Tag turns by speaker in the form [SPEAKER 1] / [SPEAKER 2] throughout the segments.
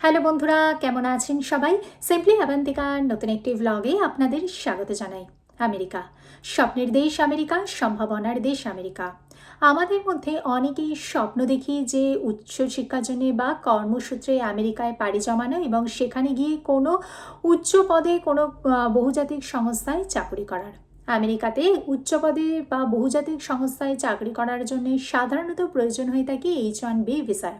[SPEAKER 1] Hello বন্ধুরা, কেমন আছেন সবাই? সিম্পলি আবান্তিকার নতুন একটি ভ্লগে আপনাদের স্বাগত জানাই। আমেরিকা। স্বপ্নের দেশ আমেরিকা, সম্ভাবনার দেশ আমেরিকা। আমাদের মধ্যে অনেকেই স্বপ্ন দেখি যে উচ্চশিক্ষার জন্য বা কর্মসূত্রে আমেরিকায় পাড়ি জমানো এবং সেখানে গিয়ে কোনো উচ্চ পদে কোনো বহুজাতিক সংস্থায় চাকরি করার। আমেরিকাতে উচ্চ পদে বা বহুজাতিক সংস্থায় চাকরি করার জন্য সাধারণত প্রয়োজন হয়ে থাকে এইচ ওয়ান বি ভিসার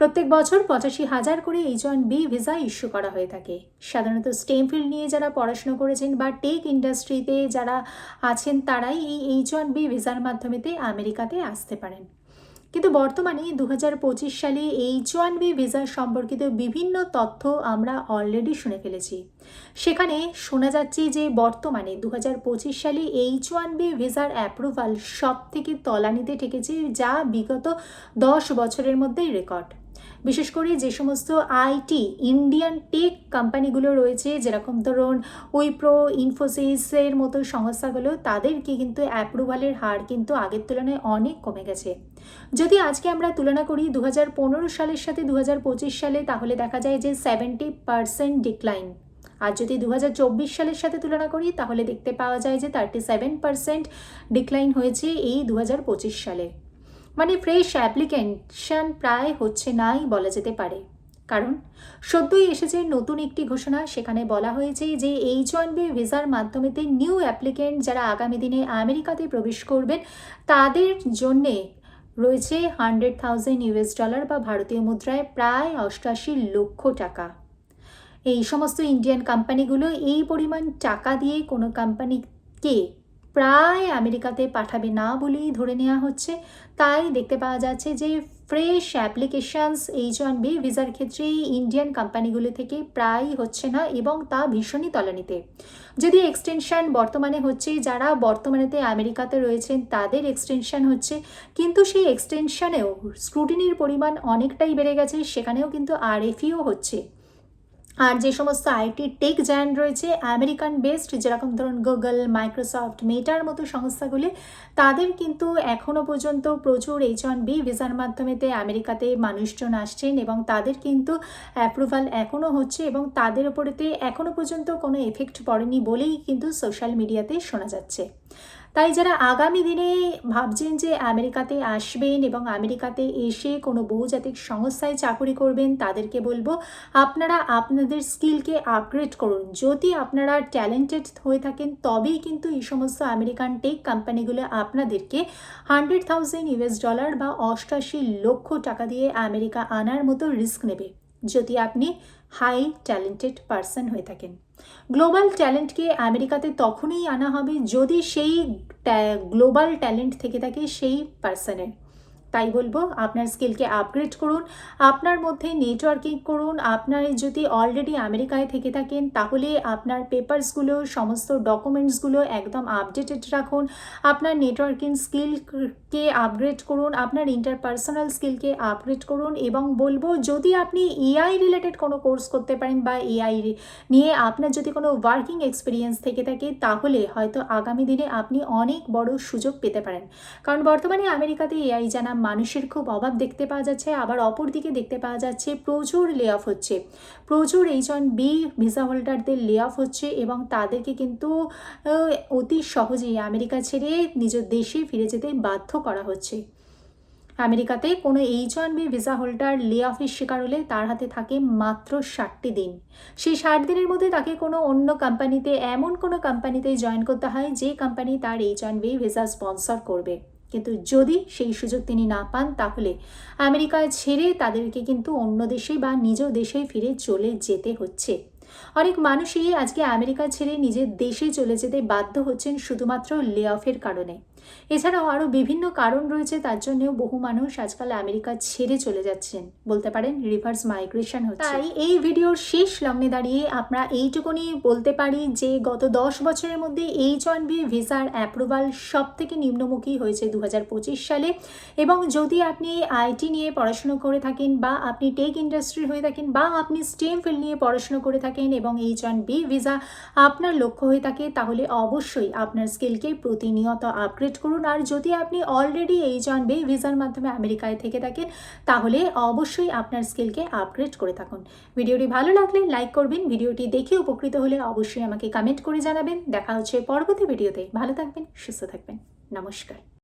[SPEAKER 1] প্রত্যেক বছর পঁচাশি হাজার করে H one B visa issue করা হয়ে থাকে। সাধারণত স্টেম ফিল্ড নিয়ে যারা পড়াশুনো করেছেন বা টেক ইন্ডাস্ট্রিতে যারা আছেন, তারাই এই এইচ ওয়ান বি ভিসার মাধ্যমেতে আমেরিকাতে আসতে পারেন। কিন্তু বর্তমানে দু হাজার পঁচিশ সালে এইচ ওয়ান বি ভিসা সম্পর্কিত বিভিন্ন তথ্য আমরা অলরেডি শুনে ফেলেছি। সেখানে শোনা যাচ্ছে যে বর্তমানে দু হাজার পঁচিশ সালে এইচ ওয়ান বি ভিসার অ্যাপ্রুভাল সব থেকে তলানিতে ঠেকেছে, যা বিগত দশ বছরের মধ্যেই রেকর্ড বিশেষ করে যে সমস্ত আইটি, ইন্ডিয়ান টেক কোম্পানিগুলো রয়েছে, যেরকম ধরুন উইপ্রো, ইনফোসিসের মতো সংস্থাগুলো, তাদেরকে কিন্তু অ্যাপ্রুভালের হার কিন্তু আগের তুলনায় অনেক কমে গেছে। যদি আজকে আমরা তুলনা করি দু হাজার পনেরো সালের সাথে দু হাজার পঁচিশ সালে, তাহলে দেখা যায় যে সেভেন্টি পার্সেন্ট ডিক্লাইন আর যদি দু হাজার চব্বিশ সালের সাথে তুলনা করি, তাহলে দেখতে পাওয়া যায় যে থার্টি সেভেন পার্সেন্ট ডিক্লাইন হয়েছে এই দু হাজার পঁচিশ সালে। মানে ফ্রেশ অ্যাপ্লিকেশন প্রায় হচ্ছে নাই বলা যেতে পারে। কারণ সদ্যই এসেছে নতুন একটি ঘোষণা, সেখানে বলা হয়েছে যে এইচ ওয়ান বি ভিসার মাধ্যমেতে নিউ অ্যাপ্লিকেন্ট যারা আগামী দিনে আমেরিকাতে প্রবেশ করবেন, তাদের জন্যে রয়েছে হান্ড্রেড থাউজেন্ড ইউএস ডলার বা ভারতীয় মুদ্রায় প্রায় অষ্টাশি লক্ষ টাকা। এই সমস্ত ইন্ডিয়ান কোম্পানিগুলো এই পরিমাণ টাকা দিয়ে কোনো কোম্পানিকে প্রায় আমেরিকাতে পাঠাবে না বলেই ধরে নেওয়া হচ্ছে। তাই দেখতে পাওয়া যাচ্ছে যে fresh applications, H one B, ভিসার ক্ষেত্রে ইন্ডিয়ান কোম্পানিগুলো থেকে প্রায় হচ্ছে না এবং তা ভীষণই তলানিতে। যদি এক্সটেনশন বর্তমানে হচ্ছে, যারা বর্তমানেতে আমেরিকাতে রয়েছেন তাদের এক্সটেনশন হচ্ছে, কিন্তু সেই এক্সটেনশানেও স্ক্রুটিনির পরিমাণ অনেকটাই বেড়ে গেছে, সেখানেও কিন্তু আরএফইও হচ্ছে। আর যে সমস্ত আইটি টেক জায়ান্ট রয়েছে, আমেরিকান বেসড যেরকম ধরুন গুগল, মাইক্রোসফট, মেটার মতো সংস্থাগুলি, তাদের কিন্তু এখনও পর্যন্ত প্রচুর এইচ ওয়ান বি ভিসার মাধ্যমেতে আমেরিকাতে মানুষজন আসছেন এবং তাদের কিন্তু অ্যাপ্রুভাল এখনও হচ্ছে এবং তাদের ওপরেতে এখনও পর্যন্ত কোনো এফেক্ট পড়েনি বলেই কিন্তু সোশ্যাল মিডিয়াতে শোনা যাচ্ছে। তাই যারা আগামী দিনে ভাবছেন যে আমেরিকাতে আসবেন এবং আমেরিকাতে এসে কোনো বহুজাতিক সংস্থায় চাকরি করবেন, তাদেরকে বলব আপনারা আপনাদের স্কিলকে আপগ্রেড করুন। যদি আপনারা ট্যালেন্টেড হয়ে থাকেন, তবেই কিন্তু এই সমস্ত আমেরিকান টেক কোম্পানিগুলো আপনাদেরকে হান্ড্রেড থাউজেন্ড ইউএস ডলার বা অষ্টাশি লক্ষ টাকা দিয়ে আমেরিকা আনার মতো রিস্ক নেবে। যদি আপনি হাই ট্যালেন্টেড পারসন হয়ে থাকেন। গ্লোবাল ট্যালেন্টকে আমেরিকাতে তখনই আনা হবে যদি সেই গ্লোবাল ট্যালেন্ট থেকে থাকে সেই পার্সনের তাই বলব আপনার স্কিলকে আপগ্রেড করুন, আপনার মধ্যে নেটওয়ার্কিং করুন, আপনার যদি অলরেডি আমেরিকায় থেকে থাকেন, তাহলে আপনার পেপারসগুলো সমস্ত ডকুমেন্টসগুলো একদম আপডেটেড রাখুন, আপনার নেটওয়ার্কিং স্কিলকে আপগ্রেড করুন, আপনার ইন্টারপার্সোনাল স্কিলকে আপগ্রেড করুন এবং বলব যদি আপনি এআই রিলেটেড কোনো কোর্স করতে পারেন বা এআই নিয়ে আপনার যদি কোনো ওয়ার্কিং এক্সপিরিয়েন্স থেকে থাকে, তাহলে হয়তো আগামী দিনে আপনি অনেক বড় সুযোগ পেতে পারেন। কারণ বর্তমানে আমেরিকাতে এআই জানা মানুষের খুব অভাব দেখতে পাওয়া যাচ্ছে, আবার অপরদিকে দেখতে পাওয়া যাচ্ছে প্রচুর লে অফ হচ্ছে। প্রচুর এইচ ওয়ান বি ভিসা হোল্ডারদের লে অফ হচ্ছে এবং তাদেরকে কিন্তু অতি সহজেই আমেরিকা ছেড়ে নিজ দেশে ফিরে যেতে বাধ্য করা হচ্ছে। আমেরিকাতে কোনো H one B visa holder লে অফের শিকার হলে তার হাতে থাকে মাত্র ষাটটি দিন। সেই ষাট দিনের মধ্যে তাকে কোনো অন্য কোম্পানিতে এমন কোনো কোম্পানিতে জয়েন করতে হয় যে কোম্পানি তার H one B visa sponsor করবে। কিন্তু যদি সেই সুযোগ তিনি না পান, তাহলে আমেরিকা ছেড়ে তাদেরকে কিন্তু অন্য দেশে বা নিজ দেশে ফিরে চলে যেতে হচ্ছে। অনেক মানুষই আজকে আমেরিকা ছেড়ে নিজের দেশে চলে যেতে বাধ্য হচ্ছেন শুধুমাত্র লে অফের কারণে। এছাড়াও আরও বিভিন্ন কারণ রয়েছে, তার জন্যও বহু মানুষ আজকাল আমেরিকা ছেড়ে চলে যাচ্ছেন, বলতে পারেন রিভার্স মাইগ্রেশন হচ্ছে। তাই এই ভিডিওর শেষ লগ্নে দাঁড়িয়ে আমরা এইটুকুনি বলতে পারি যে, গত দশ বছরের মধ্যে এইচ ওয়ান বি ভিসার অ্যাপ্রুভাল সব থেকে নিম্নমুখী হয়েছে দু হাজার পঁচিশ সালে। এবং যদি আপনি আইটি নিয়ে পড়াশুনো করে থাকেন বা আপনি টেক ইন্ডাস্ট্রি হয়ে থাকেন বা আপনি স্টেম ফিল্ড নিয়ে পড়াশুনো করে থাকেন এবং এইচ ওয়ান বি ভিসা আপনার লক্ষ্য হয়ে থাকে, তাহলে অবশ্যই আপনার স্কিলকে প্রতিনিয়ত আপগ্রেড করুন। আর যদি আপনি অলরেডি এইচ ওয়ান বি ভিসার মাধ্যমে আমেরিকায় থেকে থাকেন, তাহলে অবশ্যই আপনার স্কিলকে আপগ্রেড করে থাকুন। ভিডিওটি ভালো লাগলে লাইক করবেন, ভিডিওটি দেখে উপকৃত হলে অবশ্যই আমাকে কমেন্ট করে জানাবেন। দেখা হচ্ছে পরবর্তী ভিডিওতে। ভালো থাকবেন, সুস্থ থাকবেন। নমস্কার।